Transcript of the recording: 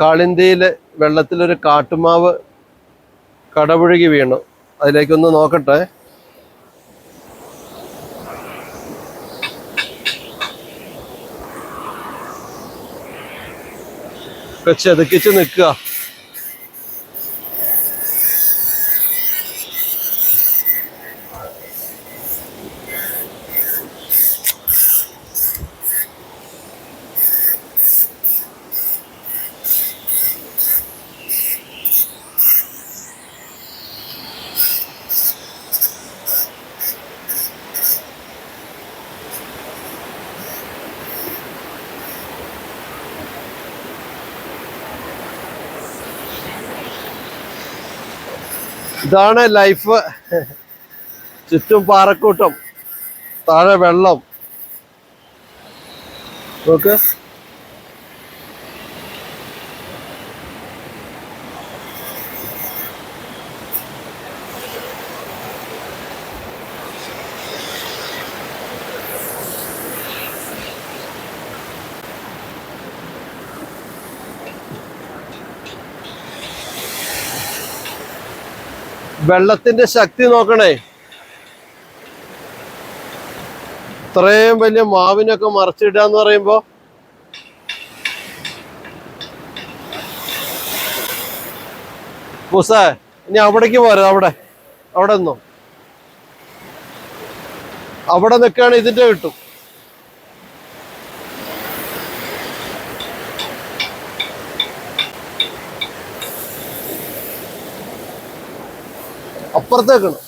കാളിന്തിയിലെ വെള്ളത്തിലൊരു കാട്ടുമാവ് കടപുഴകി വീണു. അതിലേക്കൊന്ന് നോക്കട്ടെ. ഒക്കെ ചെതുക്കിച്ച് നിൽക്കുക. ഇതാണ് ലൈഫ്. ചുറ്റും പാറക്കൂട്ടം താഴെ വെള്ളം. നോക്ക്. വെള്ളത്തിന്റെ ശക്തി നോക്കണേ. ഇത്രയും വലിയ മാവിനൊക്കെ മറച്ചിടാന്ന് എന്ന് പറയുമ്പോ പൂസേ ഇനി അവിടേക്ക് പോരാ അവിടെ. അവിടെ നിന്നോ. അവിടെ നിൽക്കുകയാണ് ഇതിന്റെ കിട്ടും. അപ്പുറത്തേക്കാണ്.